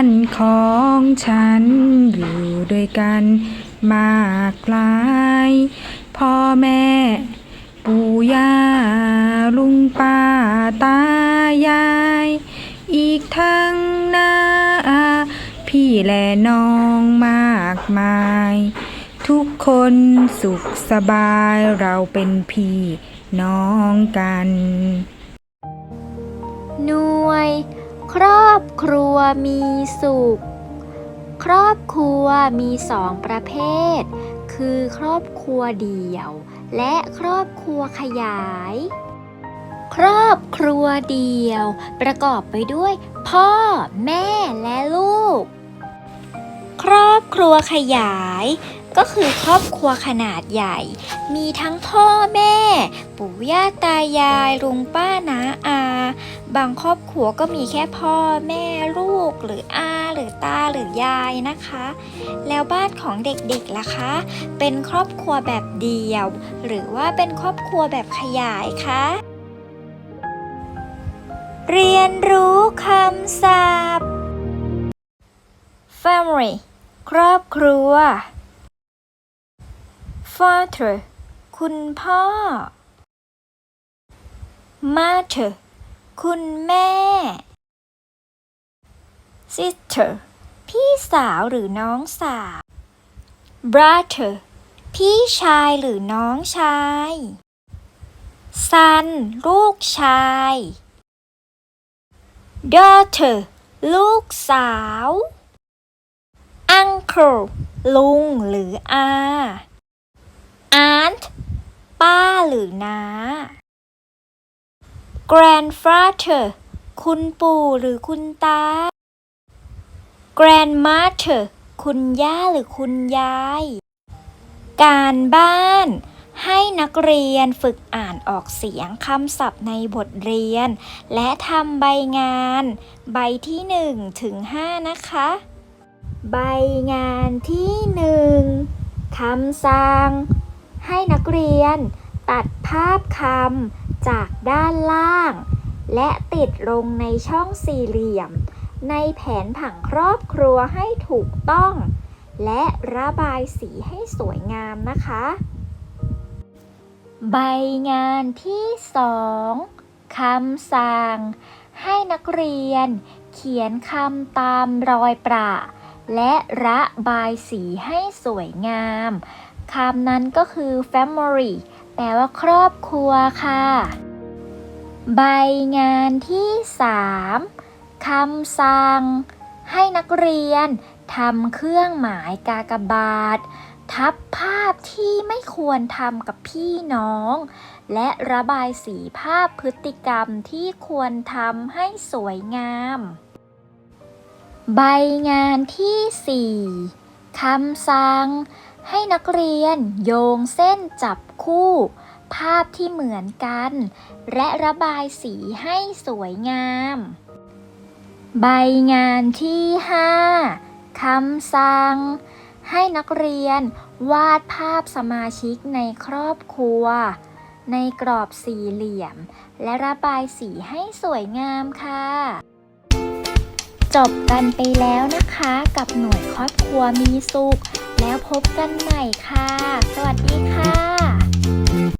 านของฉันอยู่ด้วยกันมากมาย พ่อแม่ ปู่ย่าลุงป้าตายาย อีกทั้งนาพี่และน้องมากมาย ทุกคนสุขสบายเราเป็นพี่น้องกัน หน่วย ครอบครัวมีสุข ครอบครัวมีสองประเภท คือครอบครัวเดี่ยว และครอบครัวขยาย ครอบครัวเดี่ยว ประกอบไปด้วย พ่อ แม่และลูก ครอบครัวขยาย ก็คือครอบครัวขนาดใหญ่ มีทั้งพ่อแม่ ปู่ย่าตายายลุงป้าน้าอา บางครอบครัวก็มีแค่พ่อแม่ลูกหรืออาหรือตาหรือยายนะคะ แล้วบ้านของเด็กๆล่ะคะ เป็นครอบครัวแบบเดียว หรือว่าเป็นครอบครัวแบบขยายคะเรียนรู้คำศัพท์ family ครอบครัว father คุณพ่อ mother คุณแม่ sister พี่สาวหรือน้องสาว brother พี่ชายหรือน้องชาย son ลูกชาย daughter ลูกสาว uncle ลุงหรืออา aunt ป้าหรือน้า grandfather คุณปู่หรือคุณตา grandmother คุณย่าหรือคุณยาย การบ้าน ให้นักเรียนฝึกอ่านออกเสียงคำศัพท์ในบทเรียน และทำใบงาน ใบที่ 1 ถึง 5 นะคะ ใบงานที่หนึ่งคำสั่งให้นักเรียนตัดภาพคำ จากด้านล่าง และติดลงในช่องสี่เหลี่ยม ในแผนผังครอบครัวให้ถูกต้อง และระบายสีให้สวยงามนะคะ ใบงานที่สองคำสั่ง ให้นักเรียน เขียนคำตามรอยประและระบายสีให้สวยงามคำนั้นก็คือ family ลว่าครอบครัวค่ะ ใบงานที่ 3คำสั่ง ให้นักเรียนทำเครื่องหมายกากบาท ทับภาพที่ไม่ควรทำกับพี่น้อง และระบายสีภาพพฤติกรรมที่ควรทำให้สวยงาม ใบงานที่ 4คำสั่ง ให้นักเรียนโยงเส้นจับคู่ ภาพที่เหมือนกัน และระบายสีให้สวยงาม ใบงานที่ 5คำสั่ง ให้นักเรียนวาดภาพสมาชิกในครอบครัว ในกรอบสี่เหลี่ยม และระบายสีให้สวยงามค่ะ จบกันไปแล้วนะคะ กับหน่วยครอบครัวมีสุข พบกันใหม่ค่ะ สวัสดีค่ะ